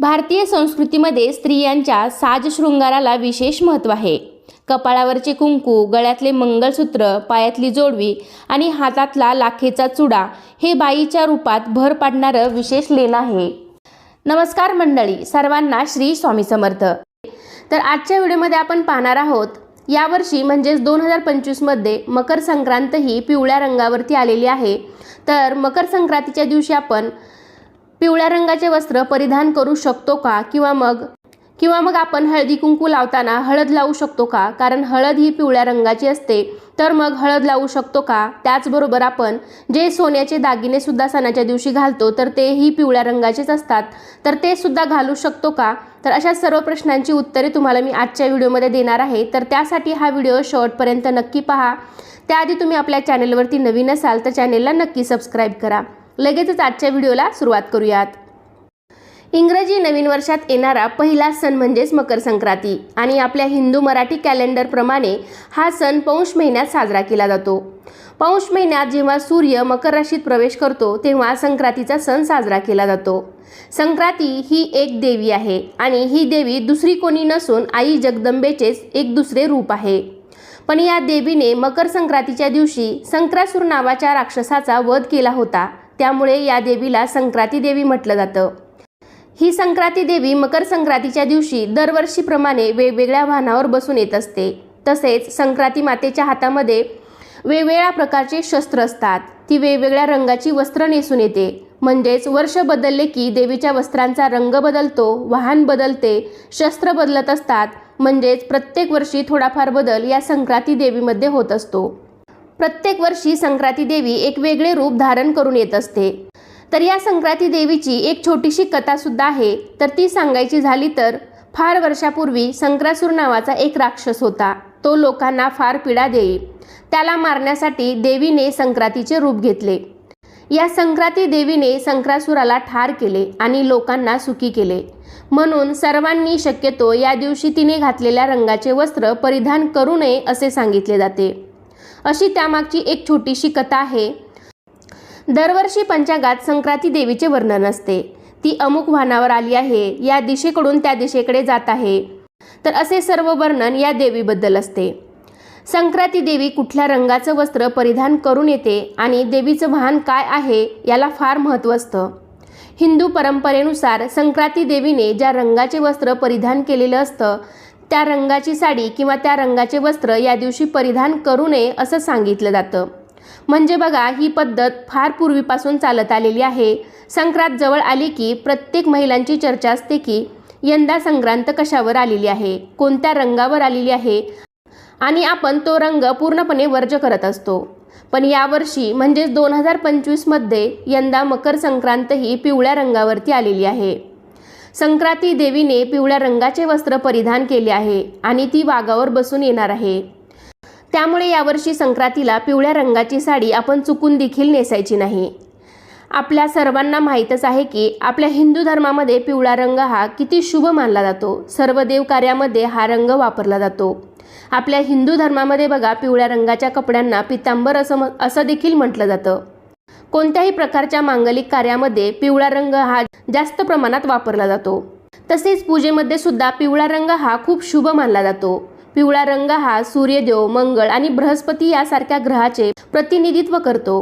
भारतीय संस्कृतीमध्ये स्त्रियांच्या साजशृंगाराला विशेष महत्त्व आहे. कपाळावरचे कुंकू गळ्यातले मंगळसूत्र पायातली जोडवी आणि हातातला लाखेचा चुडा हे बाईच्या रूपात भर पाडणारं विशेष लेण आहे. नमस्कार मंडळी सर्वांना श्री स्वामी समर्थ. तर आजच्या व्हिडिओमध्ये आपण पाहणार आहोत यावर्षी म्हणजेच दोन हजार पंचवीसमध्ये मकर संक्रांत ही पिवळ्या रंगावरती आलेली आहे. तर मकर संक्रांतीच्या दिवशी आपण पिवळ्या रंगाचे वस्त्र परिधान करू शकतो का? किंवा मग किंवा मग आपण हळदी कुंकू लावताना हळद लावू शकतो का? कारण हळद ही पिवळ्या रंगाची असते. तर मग हळद लावू शकतो का? त्याचबरोबर आपण जे सोन्याचे दागिने सुद्धा सणाच्या दिवशी घालतो तर तेही पिवळ्या रंगाचेच असतात. तर ते सुद्धा घालू शकतो का? तर अशा सर्व प्रश्नांची उत्तरे तुम्हाला मी आजच्या व्हिडिओमध्ये देणार आहे. तर त्यासाठी हा व्हिडिओ शेवटपर्यंत नक्की पहा. त्याआधी तुम्ही आपल्या चॅनेलवरती नवीन असाल तर चॅनेलला नक्की सबस्क्राईब करा. लगेचच आजच्या व्हिडिओला सुरुवात करूयात. इंग्रजी नवीन वर्षात येणारा पहिला सण म्हणजेच मकर संक्रांती आणि आपल्या हिंदू मराठी कॅलेंडरप्रमाणे हा सण पौष महिन्यात साजरा केला जातो. पौष महिन्यात जेव्हा सूर्य मकर राशीत प्रवेश करतो तेव्हा संक्रांतीचा सण साजरा केला जातो. संक्रांती ही एक देवी आहे आणि ही देवी दुसरी कोणी नसून आई जगदंबेचेच एक दुसरे रूप आहे. पण या देवीने मकर संक्रांतीच्या दिवशी संक्रासूर नावाच्या राक्षसाचा वध केला होता. त्यामुळे या देवीला संक्रांती देवी म्हटलं जातं. ही संक्रांती देवी मकर संक्रांतीच्या दिवशी दरवर्षीप्रमाणे वेगवेगळ्या वाहनावर बसून येत असते. तसेच संक्रांती मातेच्या हातामध्ये वेगवेगळ्या प्रकारचे शस्त्र असतात. ती वेगवेगळ्या रंगाची वस्त्र नेसून येते. म्हणजेच वर्ष बदलले की देवीच्या वस्त्रांचा रंग बदलतो वाहन बदलते शस्त्र बदलत असतात. म्हणजेच प्रत्येक वर्षी थोडाफार बदल या संक्रांती देवीमध्ये होत असतो. प्रत्येक वर्षी संक्रांती देवी एक वेगळे रूप धारण करून येत असते. तर या संक्रांती देवीची एक छोटीशी कथासुद्धा आहे. तर ती सांगायची झाली तर फार वर्षापूर्वी संक्रासूर नावाचा एक राक्षस होता. तो लोकांना फार पीडा देई त्याला मारण्यासाठी देवीने संक्रांतीचे रूप घेतले. या संक्रांती देवीने संक्रासुराला ठार केले आणि लोकांना सुखी केले. म्हणून सर्वांनी शक्यतो या दिवशी तिने घातलेल्या रंगाचे वस्त्र परिधान करू नये असे सांगितले जाते. अशी त्यामागची एक छोटीशी कथा आहे. दरवर्षी पंचांगात संक्रांती देवीचे वर्णन असते. ती अमुक वाहनावर आली आहे या दिशेकडून त्या दिशेकडे जात आहे. तर असे सर्व वर्णन या देवीबद्दल असते. संक्रांती देवी कुठल्या रंगाचं वस्त्र परिधान करून येते आणि देवीचं वाहन काय आहे याला फार महत्त्व असतं. हिंदू परंपरेनुसार संक्रांती देवीने ज्या रंगाचे वस्त्र परिधान केलेलं असतं त्या रंगाची साडी किंवा त्या रंगाचे वस्त्र या दिवशी परिधान करू नये असं सांगितलं जातं. म्हणजे बघा ही पद्धत फार पूर्वीपासून चालत आलेली आहे. संक्रांत जवळ आली की प्रत्येक महिलांची चर्चा असते की यंदा संक्रांत कशावर आलेली आहे कोणत्या रंगावर आलेली आहे आणि आपण तो रंग पूर्णपणे वर्ज करत असतो. पण यावर्षी म्हणजेच दोन हजार पंचवीसमध्ये यंदा मकर संक्रांत ही पिवळ्या रंगावरती आलेली आहे. संक्रांती देवीने पिवळ्या रंगाचे वस्त्र परिधान केले आहे आणि ती वाघावर बसून येणार आहे. त्यामुळे यावर्षी संक्रांतीला पिवळ्या रंगाची साडी आपण चुकून देखील नेसायची नाही. आपल्या सर्वांना माहीतच आहे की आपल्या हिंदू धर्मामध्ये पिवळा रंग हा किती शुभ मानला जातो. सर्व देव कार्यामध्ये हा रंग वापरला जातो. आपल्या हिंदू धर्मामध्ये बघा पिवळ्या रंगाच्या कपड्यांना पितांबर असं म असं देखील म्हटलं जातं. कोणत्याही प्रकारच्या मांगलिक कार्यामध्ये पिवळा रंग हा जास्त प्रमाणात वापरला जातो. तसेच पूजेमध्ये सुद्धा पिवळा रंग हा खूप शुभ मानला जातो. पिवळा रंग हा सूर्यदेव मंगळ आणि बृहस्पती यासारख्या ग्रहाचे प्रतिनिधित्व करतो.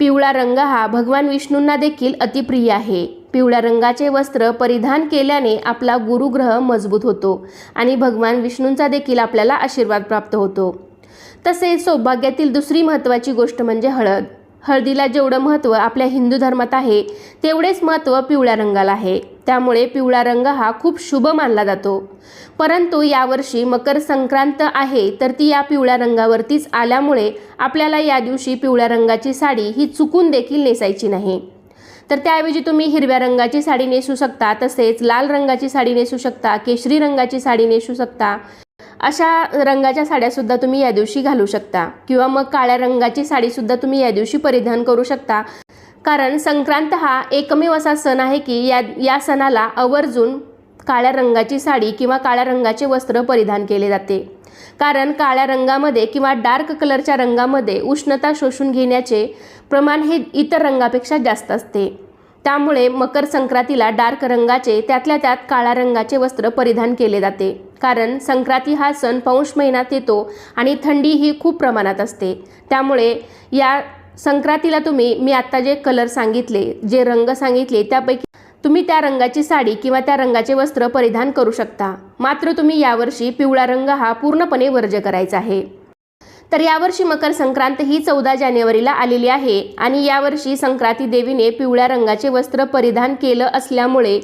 पिवळा रंग हा भगवान विष्णूंना देखील अतिप्रिय आहे. पिवळ्या रंगाचे वस्त्र परिधान केल्याने आपला गुरुग्रह मजबूत होतो आणि भगवान विष्णूंचा देखील आपल्याला आशीर्वाद प्राप्त होतो. तसेच सौभाग्यातील दुसरी महत्त्वाची गोष्ट म्हणजे हळद. हळदीला जेवढं महत्त्व आपल्या हिंदू धर्मात आहे तेवढेच महत्त्व पिवळ्या रंगाला आहे. त्यामुळे पिवळा रंग हा खूप शुभ मानला जातो. परंतु यावर्षी मकर संक्रांत आहे तर ती या पिवळ्या रंगावरतीच आल्यामुळे आपल्याला या दिवशी पिवळ्या रंगाची साडी ही चुकून देखील नेसायची नाही. तर त्याऐवजी तुम्ही हिरव्या रंगाची साडी नेसू शकता तसेच लाल रंगाची साडी नेसू शकता केशरी रंगाची साडी नेसू शकता. अशा रंगाच्या साड्यासुद्धा तुम्ही या दिवशी घालू शकता. किंवा मग काळ्या रंगाची साडीसुद्धा तुम्ही या दिवशी परिधान करू शकता. कारण संक्रांत हा एकमेव असा सण आहे की या या सणाला आवर्जून काळ्या रंगाची साडी किंवा काळ्या रंगाचे वस्त्र परिधान केले जाते. कारण काळ्या रंगामध्ये किंवा डार्क कलरच्या रंगामध्ये उष्णता शोषून घेण्याचे प्रमाण हे इतर रंगापेक्षा जास्त असते. त्यामुळे मकर संक्रांतीला डार्क रंगाचे त्यातल्या त्यात काळ्या रंगाचे वस्त्र परिधान केले जाते. कारण संक्रांती हा सण पौष महिन्यात येतो आणि थंडी ही खूप प्रमाणात असते. त्यामुळे या संक्रांतीला तुम्ही मी आत्ता जे कलर सांगितले जे रंग सांगितले त्यापैकी तुम्ही त्या रंगाची साडी किंवा त्या रंगाचे वस्त्र परिधान करू शकता. मात्र तुम्ही यावर्षी पिवळा रंग हा पूर्णपणे वर्ज करायचा आहे. तर यावर्षी मकर संक्रांत ही चौदा जानेवारीला आलेली आहे आणि यावर्षी संक्रांती देवीने पिवळ्या रंगाचे वस्त्र परिधान केलं असल्यामुळे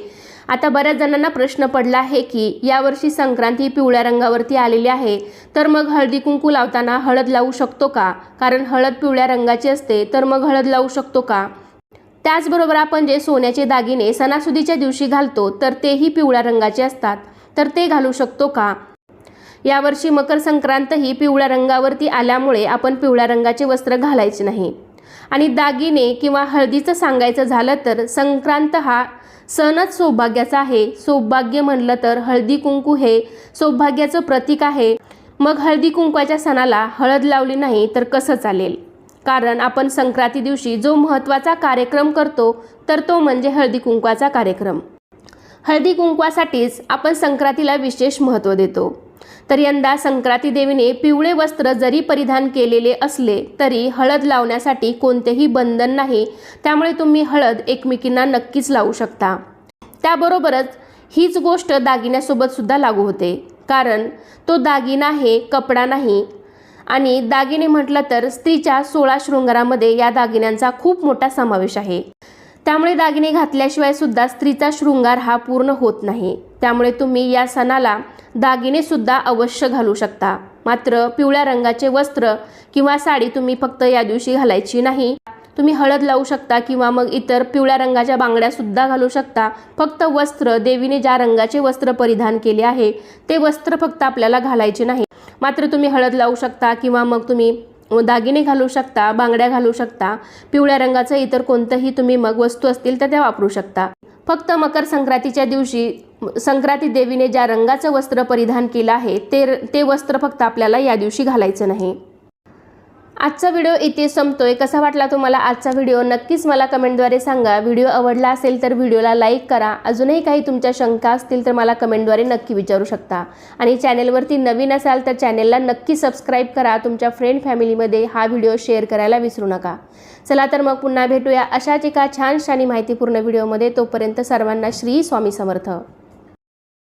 आता बऱ्याच जणांना प्रश्न पडला आहे की यावर्षी संक्रांती ही पिवळ्या रंगावरती आलेली आहे. तर मग हळदी कुंकू लावताना हळद लावू शकतो का? कारण हळद पिवळ्या रंगाची असते तर मग हळद लावू शकतो का? त्याचबरोबर आपण जे सोन्याचे दागिने सणासुदीच्या दिवशी घालतो तर तेही पिवळ्या रंगाचे असतात. तर ते घालू शकतो का? यावर्षी मकर संक्रांत ही पिवळ्या रंगावरती आल्यामुळे आपण पिवळ्या रंगाचे वस्त्र घालायचे नाही. आणि दागिने किंवा हळदीचं सांगायचं झालं तर संक्रांत हा सणच सौभाग्याचा आहे. सौभाग्य म्हणलं तर हळदी कुंकू हे सौभाग्याचं प्रतीक आहे. मग हळदी कुंकवाच्या सणाला हळद लावली नाही तर कसं चालेल? कारण आपण संक्रांती दिवशी जो महत्त्वाचा कार्यक्रम करतो तर तो म्हणजे हळदी कुंकवाचा कार्यक्रम. हळदी कुंकवासाठीच आपण संक्रांतीला विशेष महत्त्व देतो. तर यंदा संक्रांती देवीने पिवळे वस्त्र जरी परिधान केलेले असले तरी हळद लावण्यासाठी कोणतेही बंधन नाही. त्यामुळे तुम्ही हळद एकमेकींना नक्कीच लावू शकता. त्याबरोबरच हीच गोष्ट दागिन्यासोबत सुद्धा लागू होते. कारण तो दागिना हे कपडा नाही. आणि दागिने म्हटलं तर स्त्रीच्या सोळा शृंगारामध्ये या दागिन्यांचा खूप मोठा समावेश आहे. त्यामुळे दागिने घातल्याशिवाय सुद्धा स्त्रीचा शृंगार हा पूर्ण होत नाही. त्यामुळे तुम्ही या सणाला दागिने सुद्धा अवश्य घालू शकता. मात्र पिवळ्या रंगाचे वस्त्र किंवा साडी तुम्ही फक्त या दिवशी घालायची नाही. तुम्ही हळद लावू शकता किंवा मग इतर पिवळ्या रंगाच्या बांगड्या सुद्धा घालू शकता. फक्त वस्त्र देवीने ज्या रंगाचे वस्त्र परिधान केले आहे ते वस्त्र फक्त आपल्याला घालायचे नाही. मात्र तुम्ही हळद लावू शकता किंवा मग तुम्ही दागिने घालू शकता बांगड्या घालू शकता पिवळ्या रंगाचं इतर कोणतंही तुम्ही मग वस्तू असतील तर त्या वापरू शकता. फक्त मकर संक्रांतीच्या दिवशी संक्रांती देवीने ज्या रंगाचं वस्त्र परिधान केलं आहे ते ते वस्त्र फक्त आपल्याला या दिवशी घालायचं नाही. आजचा व्हिडिओ इथे संपतोय. कसा वाटला तुम्हाला आजचा व्हिडिओ? नक्कीच मला कमेंटद्वारे सांगा. व्हिडिओ आवडला असेल तर व्हिडिओला लाईक करा. अजूनही काही तुमच्या शंका असतील तर मला कमेंटद्वारे नक्की विचारू शकता. आणि चॅनेलवरती नवीन असाल तर चॅनेलला नक्की सबस्क्राईब करा. तुमच्या फ्रेंड फॅमिलीमध्ये हा व्हिडिओ शेअर करायला विसरू नका. चला तर मग पुन्हा भेटूया अशाच एका छानशा आणि माहितीपूर्ण व्हिडिओमध्ये. तोपर्यंत सर्वांना श्री स्वामी समर्थ.